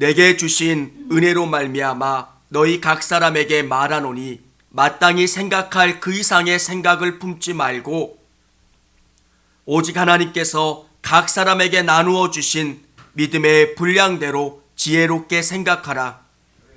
내게 주신 은혜로 말미암아 너희 각 사람에게 말하노니 마땅히 생각할 그 이상의 생각을 품지 말고 오직 하나님께서 각 사람에게 나누어 주신 믿음의 분량대로 지혜롭게 생각하라.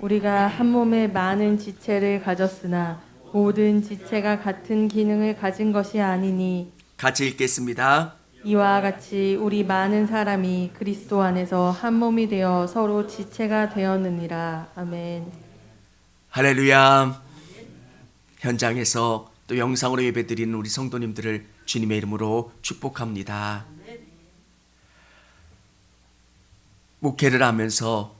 우리가 한 몸에 많은 지체를 가졌으나 모든 지체가 같은 기능을 가진 것이 아니니 같이 읽겠습니다. 이와 같이 우리 많은 사람이 그리스도 안에서 한 몸이 되어 서로 지체가 되었느니라. 아멘. 할렐루야. 현장에서 또 영상으로 예배드리는 우리 성도님들을 주님의 이름으로 축복합니다. 목회를 하면서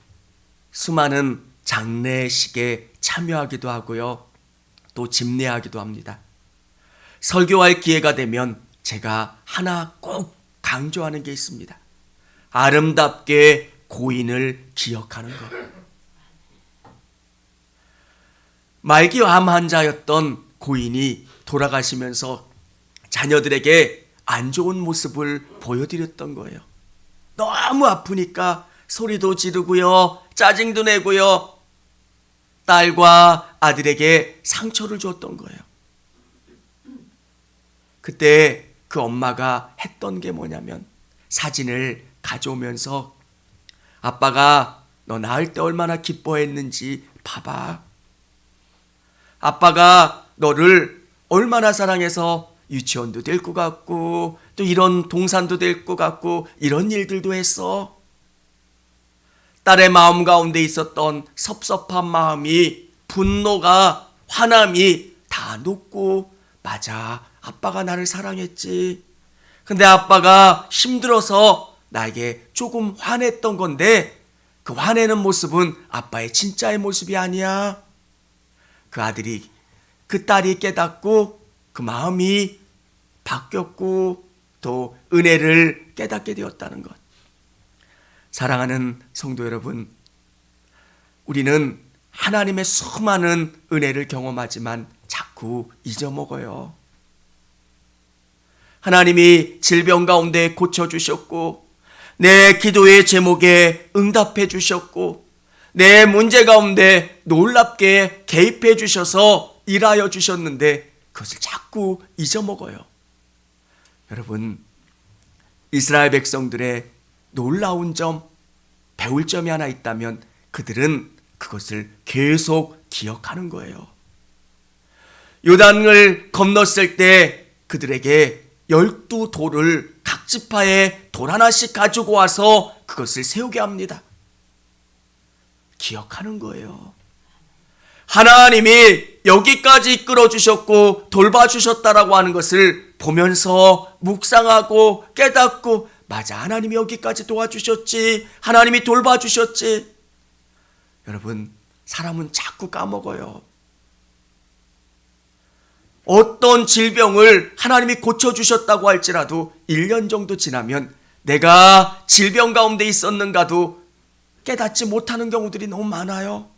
수많은 장례식에 참여하기도 하고요. 또 집례하기도 합니다. 설교할 기회가 되면 제가 하나 꼭 강조하는 게 있습니다. 아름답게 고인을 기억하는 것. 말기 암 환자였던 고인이 돌아가시면서 자녀들에게 안 좋은 모습을 보여드렸던 거예요. 너무 아프니까 소리도 지르고요, 짜증도 내고요, 딸과 아들에게 상처를 줬던 거예요. 그때 그 엄마가 했던 게 뭐냐면 사진을 가져오면서 아빠가 너 낳을 때 얼마나 기뻐했는지 봐봐. 아빠가 너를 얼마나 사랑해서 유치원도 될 것 같고 또 이런 동산도 될 것 같고 이런 일들도 했어. 딸의 마음 가운데 있었던 섭섭한 마음이 분노가 화남이 다 녹고 맞아 아빠가 나를 사랑했지. 근데 아빠가 힘들어서 나에게 조금 화냈던 건데 그 화내는 모습은 아빠의 진짜의 모습이 아니야. 그 아들이 그 딸이 깨닫고 그 마음이 바뀌었고 또 은혜를 깨닫게 되었다는 것. 사랑하는 성도 여러분, 우리는 하나님의 수많은 은혜를 경험하지만 자꾸 잊어먹어요. 하나님이 질병 가운데 고쳐주셨고, 내 기도의 제목에 응답해 주셨고, 내 문제 가운데 놀랍게 개입해 주셔서 일하여 주셨는데, 그것을 자꾸 잊어먹어요. 여러분, 이스라엘 백성들의 놀라운 점, 배울 점이 하나 있다면 그들은 그것을 계속 기억하는 거예요. 요단을 건넜을 때 그들에게 열두 돌을 각 지파에 돌 하나씩 가지고 와서 그것을 세우게 합니다. 기억하는 거예요. 하나님이 여기까지 이끌어 주셨고 돌봐 주셨다라고 하는 것을 보면서 묵상하고 깨닫고 맞아 하나님이 여기까지 도와주셨지 하나님이 돌봐 주셨지 여러분 사람은 자꾸 까먹어요. 어떤 질병을 하나님이 고쳐주셨다고 할지라도 1년 정도 지나면 내가 질병 가운데 있었는가도 깨닫지 못하는 경우들이 너무 많아요.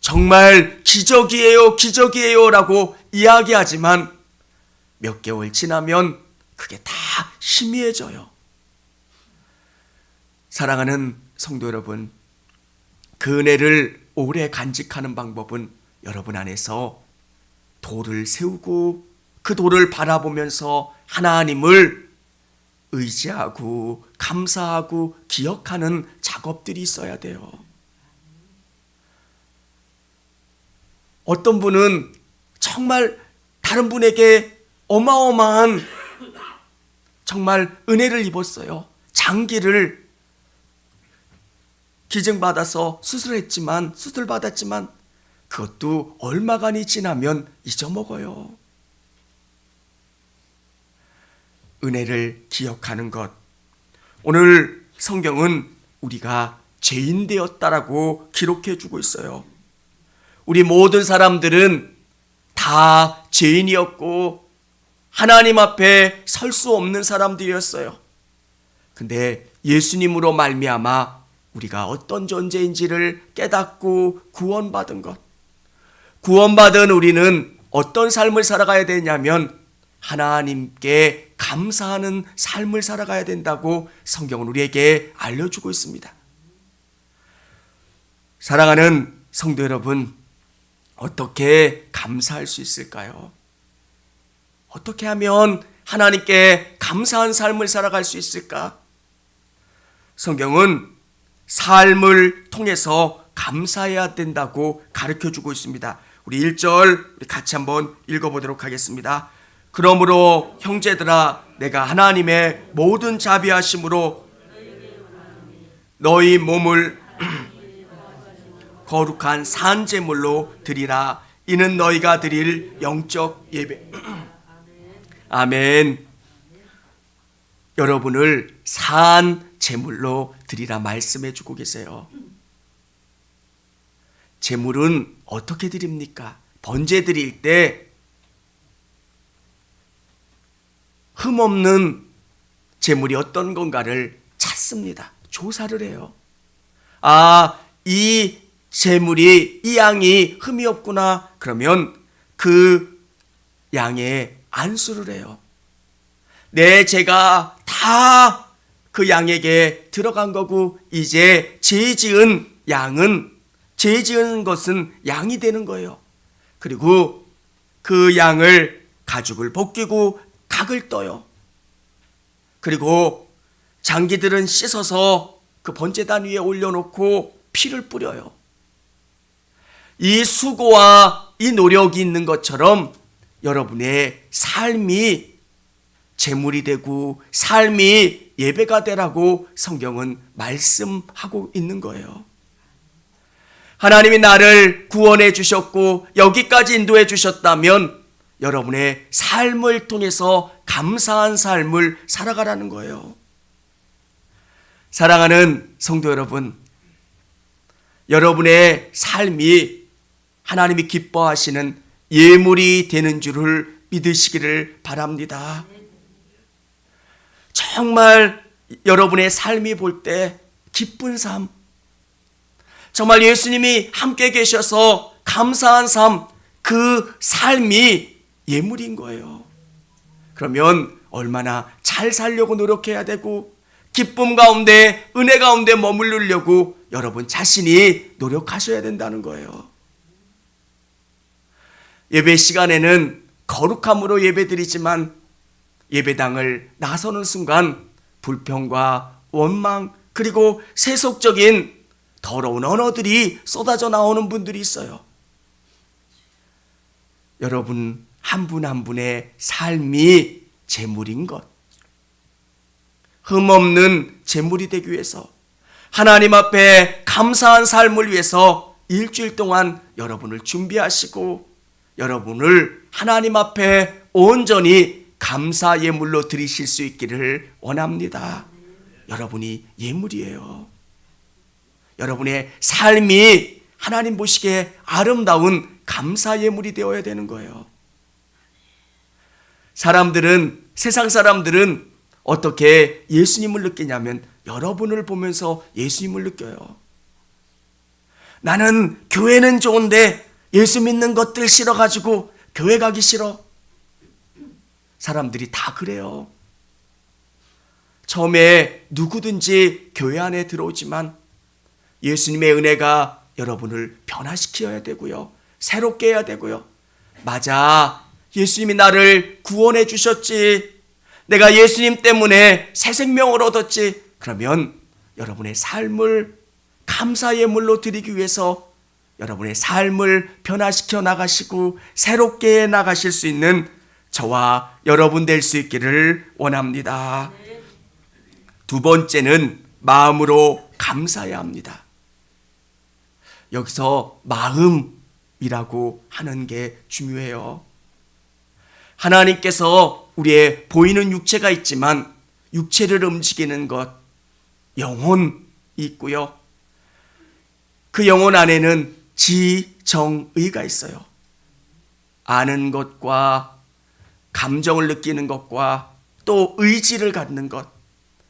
정말 기적이에요, 기적이에요 라고 이야기하지만 몇 개월 지나면 그게 다 희미해져요. 사랑하는 성도 여러분, 그 은혜를 오래 간직하는 방법은 여러분 안에서 돌을 세우고 그 돌을 바라보면서 하나님을 의지하고 감사하고 기억하는 작업들이 있어야 돼요. 어떤 분은 정말 다른 분에게 어마어마한 정말 은혜를 입었어요. 장기를 기증받아서 수술했지만 수술 받았지만 그것도 얼마간이 지나면 잊어먹어요. 은혜를 기억하는 것. 오늘 성경은 우리가 죄인 되었다라고 기록해 주고 있어요. 우리 모든 사람들은 다 죄인이었고 하나님 앞에 설 수 없는 사람들이었어요. 근데 예수님으로 말미암아 우리가 어떤 존재인지를 깨닫고 구원받은 것. 구원받은 우리는 어떤 삶을 살아가야 되냐면 하나님께 감사하는 삶을 살아가야 된다고 성경은 우리에게 알려주고 있습니다. 사랑하는 성도 여러분, 어떻게 감사할 수 있을까요? 어떻게 하면 하나님께 감사한 삶을 살아갈 수 있을까? 성경은 삶을 통해서 감사해야 된다고 가르쳐 주고 있습니다. 우리 1절 우리 같이 한번 읽어보도록 하겠습니다. 그러므로 형제들아 내가 하나님의 모든 자비하심으로 너희 몸을 거룩한 산 제물로 드리라 이는 너희가 드릴 영적 예배 아멘 여러분을 산 제물로 드리라 말씀해 주고 계세요. 제물은 어떻게 드립니까? 번제 드릴 때 흠없는 제물이 어떤 건가를 찾습니다. 조사를 해요. 아, 이 제물이 이 양이 흠이 없구나. 그러면 그 양의 안수를 해요. 내 죄가 다 그 양에게 들어간 거고 이제 죄 지은 양은 죄 지은 것은 양이 되는 거예요. 그리고 그 양을 가죽을 벗기고 각을 떠요. 그리고 장기들은 씻어서 그 번제단 위에 올려놓고 피를 뿌려요. 이 수고와 이 노력이 있는 것처럼 여러분의 삶이 제물이 되고 삶이 예배가 되라고 성경은 말씀하고 있는 거예요. 하나님이 나를 구원해 주셨고 여기까지 인도해 주셨다면 여러분의 삶을 통해서 감사한 삶을 살아가라는 거예요. 사랑하는 성도 여러분, 여러분의 삶이 하나님이 기뻐하시는 예물이 되는 줄을 믿으시기를 바랍니다. 정말 여러분의 삶이 볼 때 기쁜 삶, 정말 예수님이 함께 계셔서 감사한 삶, 그 삶이 예물인 거예요. 그러면 얼마나 잘 살려고 노력해야 되고, 기쁨 가운데, 은혜 가운데 머무르려고 여러분 자신이 노력하셔야 된다는 거예요. 예배 시간에는 거룩함으로 예배 드리지만 예배당을 나서는 순간 불평과 원망 그리고 세속적인 더러운 언어들이 쏟아져 나오는 분들이 있어요. 여러분 한분한 분의 삶이 제물인 것. 흠없는 제물이 되기 위해서 하나님 앞에 감사한 삶을 위해서 일주일 동안 여러분을 준비하시고 여러분을 하나님 앞에 온전히 감사 예물로 드리실 수 있기를 원합니다. 여러분이 예물이에요. 여러분의 삶이 하나님 보시기에 아름다운 감사 예물이 되어야 되는 거예요. 사람들은 세상 사람들은 어떻게 예수님을 느끼냐면 여러분을 보면서 예수님을 느껴요. 나는 교회는 좋은데 예수 믿는 것들 싫어가지고 교회 가기 싫어. 사람들이 다 그래요. 처음에 누구든지 교회 안에 들어오지만 예수님의 은혜가 여러분을 변화시켜야 되고요. 새롭게 해야 되고요. 맞아. 예수님이 나를 구원해 주셨지. 내가 예수님 때문에 새 생명을 얻었지. 그러면 여러분의 삶을 감사 예물로 드리기 위해서 여러분의 삶을 변화시켜 나가시고 새롭게 해 나가실 수 있는 저와 여러분 될 수 있기를 원합니다. 두 번째는 마음으로 감사해야 합니다. 여기서 마음이라고 하는 게 중요해요. 하나님께서 우리의 보이는 육체가 있지만 육체를 움직이는 것, 영혼이 있고요. 그 영혼 안에는 지 정 의가 있어요. 아는 것과 감정을 느끼는 것과 또 의지를 갖는 것.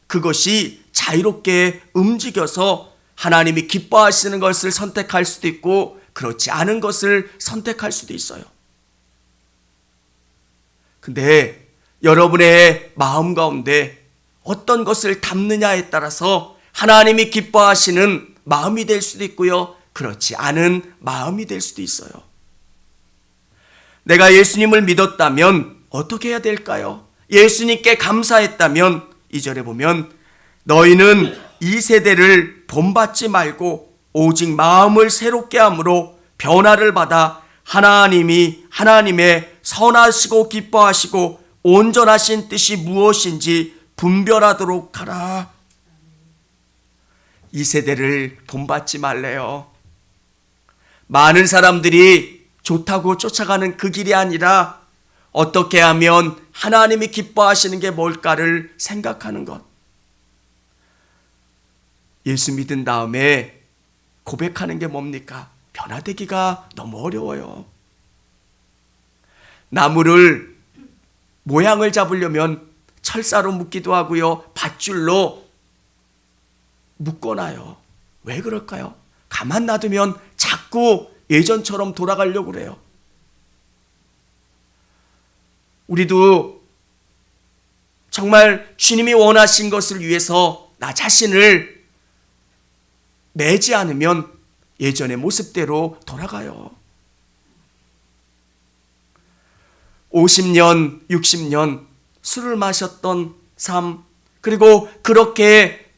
그것이 자유롭게 움직여서 하나님이 기뻐하시는 것을 선택할 수도 있고 그렇지 않은 것을 선택할 수도 있어요. 근데 여러분의 마음 가운데 어떤 것을 담느냐에 따라서 하나님이 기뻐하시는 마음이 될 수도 있고요. 그렇지 않은 마음이 될 수도 있어요. 내가 예수님을 믿었다면 어떻게 해야 될까요? 예수님께 감사했다면 이절에 보면 너희는 이 세대를 본받지 말고 오직 마음을 새롭게 함으로 변화를 받아 하나님이 하나님의 선하시고 기뻐하시고 온전하신 뜻이 무엇인지 분별하도록 하라. 이 세대를 본받지 말래요. 많은 사람들이 좋다고 쫓아가는 그 길이 아니라 어떻게 하면 하나님이 기뻐하시는 게 뭘까를 생각하는 것. 예수 믿은 다음에 고백하는 게 뭡니까? 변화되기가 너무 어려워요. 나무를 모양을 잡으려면 철사로 묶기도 하고요. 밧줄로 묶어놔요. 왜 그럴까요? 가만 놔두면 자꾸 예전처럼 돌아가려고 그래요. 우리도 정말 주님이 원하신 것을 위해서 나 자신을 매지 않으면 예전의 모습대로 돌아가요. 50년, 60년 술을 마셨던 삶, 그리고 그렇게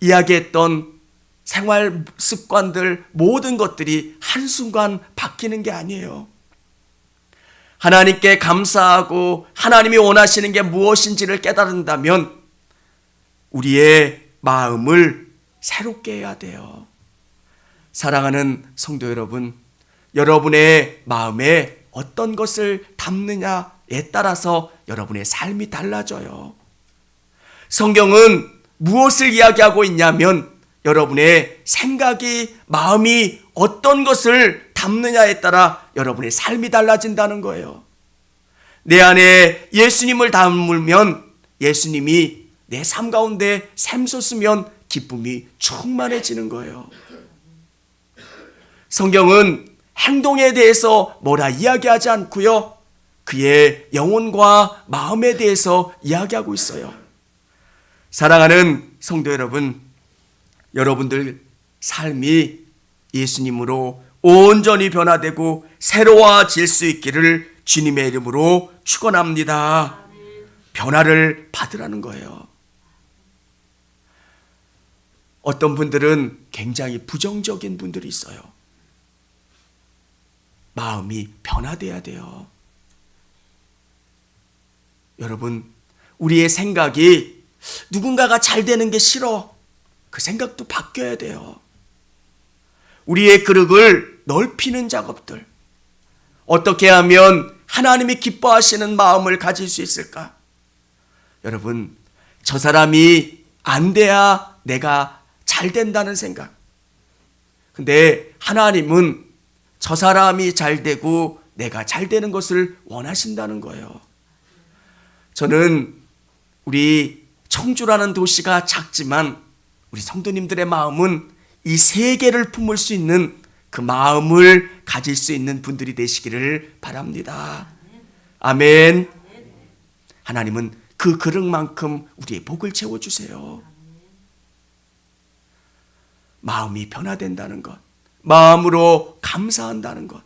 이야기했던 생활 습관들 모든 것들이 한순간 바뀌는 게 아니에요. 하나님께 감사하고 하나님이 원하시는 게 무엇인지를 깨달은다면 우리의 마음을 새롭게 해야 돼요. 사랑하는 성도 여러분, 여러분의 마음에 어떤 것을 담느냐에 따라서 여러분의 삶이 달라져요. 성경은 무엇을 이야기하고 있냐면 여러분의 생각이, 마음이 어떤 것을 담느냐에 따라 여러분의 삶이 달라진다는 거예요. 내 안에 예수님을 담으면 예수님이 내 삶 가운데 샘솟으면 기쁨이 충만해지는 거예요. 성경은 행동에 대해서 뭐라 이야기하지 않고요. 그의 영혼과 마음에 대해서 이야기하고 있어요. 사랑하는 성도 여러분, 여러분들 삶이 예수님으로 온전히 변화되고 새로워질 수 있기를 주님의 이름으로 축원합니다. 변화를 받으라는 거예요. 어떤 분들은 굉장히 부정적인 분들이 있어요. 마음이 변화돼야 돼요. 여러분, 우리의 생각이 누군가가 잘 되는 게 싫어. 그 생각도 바뀌어야 돼요. 우리의 그릇을 넓히는 작업들. 어떻게 하면 하나님이 기뻐하시는 마음을 가질 수 있을까? 여러분, 저 사람이 안 돼야 내가 잘 된다는 생각. 근데 하나님은 저 사람이 잘 되고 내가 잘 되는 것을 원하신다는 거예요. 저는 우리 청주라는 도시가 작지만 우리 성도님들의 마음은 이 세계를 품을 수 있는 그 마음을 가질 수 있는 분들이 되시기를 바랍니다. 아멘. 하나님은 그 그릇만큼 우리의 복을 채워주세요. 마음이 변화된다는 것. 마음으로 감사한다는 것.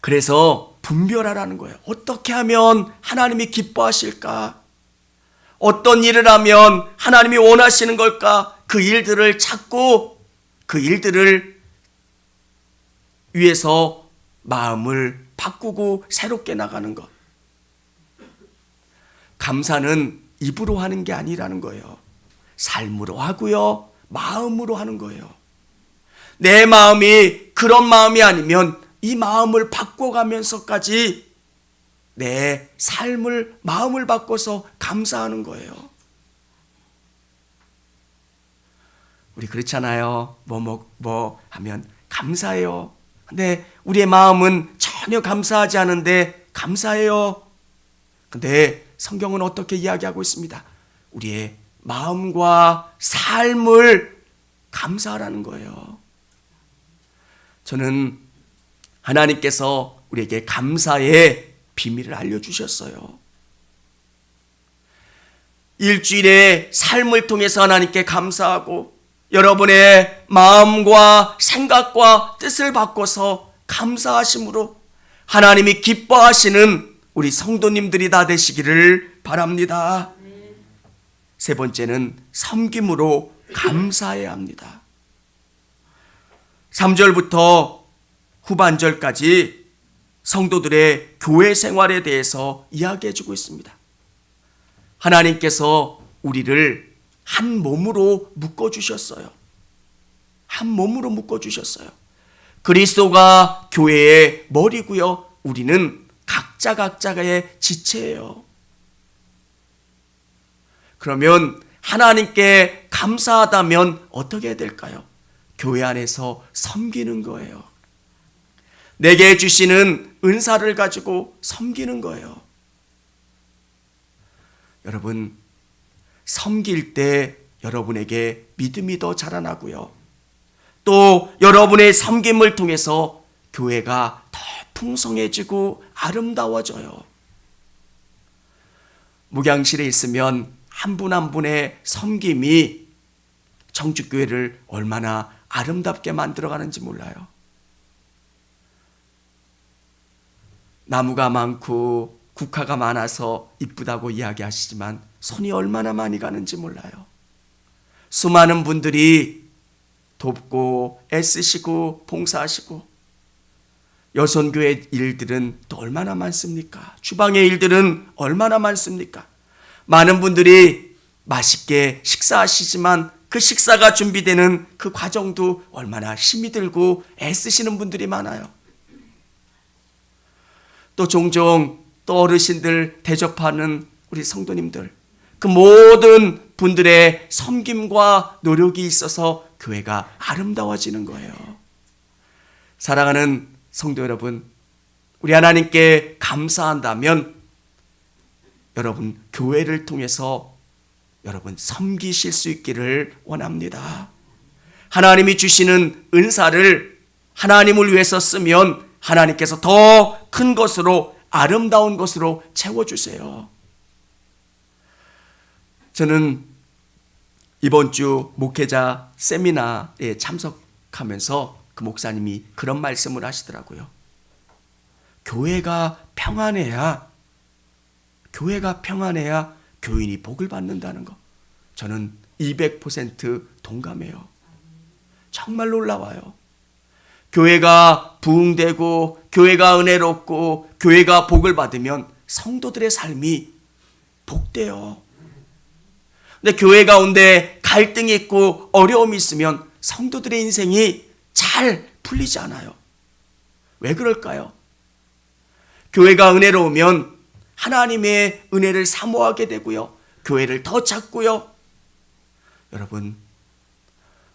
그래서 분별하라는 거예요. 어떻게 하면 하나님이 기뻐하실까? 어떤 일을 하면 하나님이 원하시는 걸까? 그 일들을 찾고 그 일들을 위해서 마음을 바꾸고 새롭게 나가는 것. 감사는 입으로 하는 게 아니라는 거예요. 삶으로 하고요. 마음으로 하는 거예요. 내 마음이 그런 마음이 아니면 이 마음을 바꿔가면서까지 내 삶을, 마음을 바꿔서 감사하는 거예요. 우리 그렇잖아요. 뭐, 뭐, 뭐 하면 감사해요. 근데 우리의 마음은 전혀 감사하지 않은데 감사해요. 근데 성경은 어떻게 이야기하고 있습니다. 우리의 마음과 삶을 감사하라는 거예요. 저는 하나님께서 우리에게 감사의 비밀을 알려주셨어요. 일주일의 삶을 통해서 하나님께 감사하고 여러분의 마음과 생각과 뜻을 바꿔서 감사하심으로 하나님이 기뻐하시는 우리 성도님들이 다 되시기를 바랍니다. 세 번째는 섬김으로 감사해야 합니다. 3절부터 후반절까지 성도들의 교회 생활에 대해서 이야기해 주고 있습니다. 하나님께서 우리를 한 몸으로 묶어 주셨어요. 한 몸으로 묶어 주셨어요. 그리스도가 교회의 머리고요. 우리는 각자 각자의 지체예요. 그러면 하나님께 감사하다면 어떻게 해야 될까요? 교회 안에서 섬기는 거예요. 내게 주시는 은사를 가지고 섬기는 거예요. 여러분, 섬길 때 여러분에게 믿음이 더 자라나고요. 또 여러분의 섬김을 통해서 교회가 더 풍성해지고 아름다워져요. 목양실에 있으면 한분한 분의 섬김이 청주교회를 얼마나 아름답게 만들어가는지 몰라요. 나무가 많고 국화가 많아서 이쁘다고 이야기하시지만 손이 얼마나 많이 가는지 몰라요. 수많은 분들이 돕고 애쓰시고 봉사하시고 여선교회 일들은 또 얼마나 많습니까? 주방의 일들은 얼마나 많습니까? 많은 분들이 맛있게 식사하시지만 그 식사가 준비되는 그 과정도 얼마나 힘이 들고 애쓰시는 분들이 많아요. 또 종종 또 어르신들 대접하는 우리 성도님들 그 모든 분들의 섬김과 노력이 있어서 교회가 아름다워지는 거예요. 사랑하는 성도 여러분, 우리 하나님께 감사한다면 여러분 교회를 통해서 여러분 섬기실 수 있기를 원합니다. 하나님이 주시는 은사를 하나님을 위해서 쓰면 하나님께서 더 큰 것으로 아름다운 것으로 채워주세요. 저는 이번 주 목회자 세미나에 참석하면서 그 목사님이 그런 말씀을 하시더라고요. 교회가 평안해야, 교회가 평안해야 교인이 복을 받는다는 거. 저는 200% 동감해요. 정말 놀라워요. 교회가 부흥되고 교회가 은혜롭고 교회가 복을 받으면 성도들의 삶이 복돼요. 근데 교회 가운데 갈등이 있고 어려움이 있으면 성도들의 인생이 잘 풀리지 않아요. 왜 그럴까요? 교회가 은혜로우면 하나님의 은혜를 사모하게 되고요. 교회를 더 찾고요. 여러분,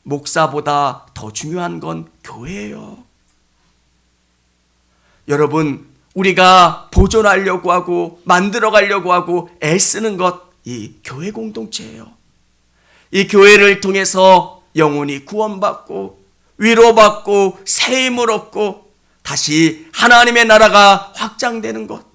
목사보다 더 중요한 건 교회예요. 여러분, 우리가 보존하려고 하고 만들어 가려고 하고 애쓰는 것, 이 교회 공동체예요. 이 교회를 통해서 영혼이 구원받고 위로받고 새 힘을 얻고 다시 하나님의 나라가 확장되는 것.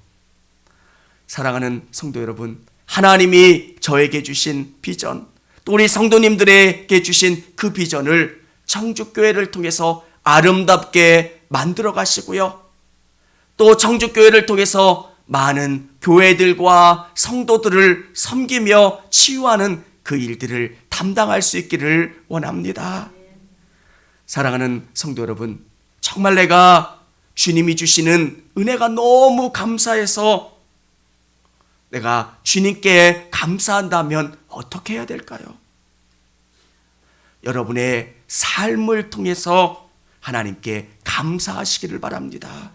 사랑하는 성도 여러분, 하나님이 저에게 주신 비전, 또 우리 성도님들에게 주신 그 비전을 청주교회를 통해서 아름답게 만들어 가시고요. 또 청주교회를 통해서 많은 교회들과 성도들을 섬기며 치유하는 그 일들을 담당할 수 있기를 원합니다. 사랑하는 성도 여러분, 정말 내가 주님이 주시는 은혜가 너무 감사해서 내가 주님께 감사한다면 어떻게 해야 될까요? 여러분의 삶을 통해서 하나님께 감사하시기를 바랍니다.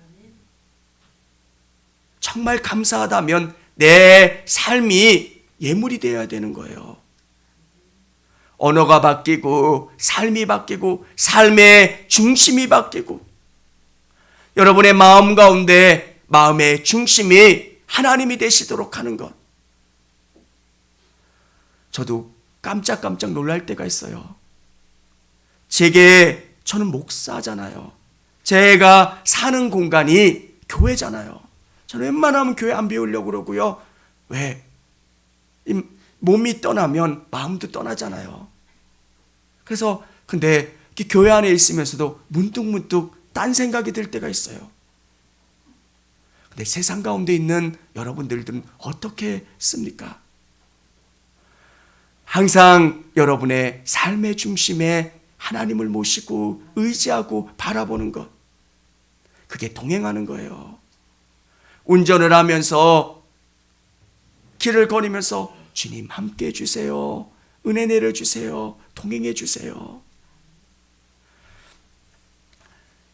정말 감사하다면 내 삶이 예물이 되어야 되는 거예요. 언어가 바뀌고 삶이 바뀌고 삶의 중심이 바뀌고 여러분의 마음 가운데 마음의 중심이 하나님이 되시도록 하는 것. 저도 깜짝깜짝 놀랄 때가 있어요. 제게 저는 목사잖아요. 제가 사는 공간이 교회잖아요. 저는 웬만하면 교회 안 비우려고 그러고요. 왜? 이 몸이 떠나면 마음도 떠나잖아요. 그래서 근데 교회 안에 있으면서도 문득문득 딴 생각이 들 때가 있어요. 근데 세상 가운데 있는 여러분들은 어떻게 씁니까? 항상 여러분의 삶의 중심에 하나님을 모시고 의지하고 바라보는 것. 그게 동행하는 거예요. 운전을 하면서 길을 걸으면서 주님 함께 해주세요. 은혜 내려주세요. 동행해 주세요.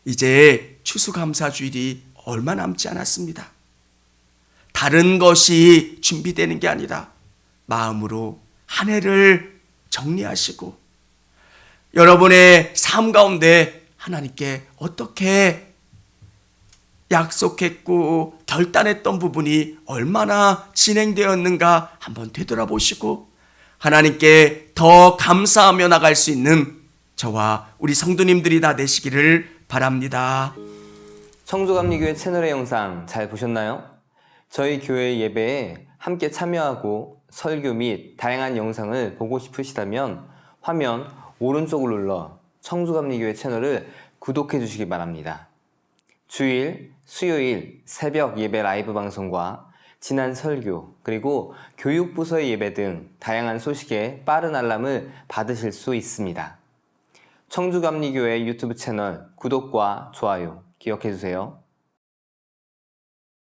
이제 추수감사주일이 얼마 남지 않았습니다. 다른 것이 준비되는 게 아니라 마음으로 한 해를 정리하시고 여러분의 삶 가운데 하나님께 어떻게 약속했고 결단했던 부분이 얼마나 진행되었는가 한번 되돌아보시고 하나님께 더 감사하며 나갈 수 있는 저와 우리 성도님들이 다 되시기를 바랍니다. 청주감리교회 채널의 영상 잘 보셨나요? 저희 교회 예배에 함께 참여하고 설교 및 다양한 영상을 보고 싶으시다면 화면 오른쪽을 눌러 청주감리교회 채널을 구독해 주시기 바랍니다. 주일, 수요일 새벽 예배 라이브 방송과 지난 설교, 그리고 교육부서의 예배 등 다양한 소식에 빠른 알람을 받으실 수 있습니다. 청주감리교회 유튜브 채널 구독과 좋아요 기억해 주세요.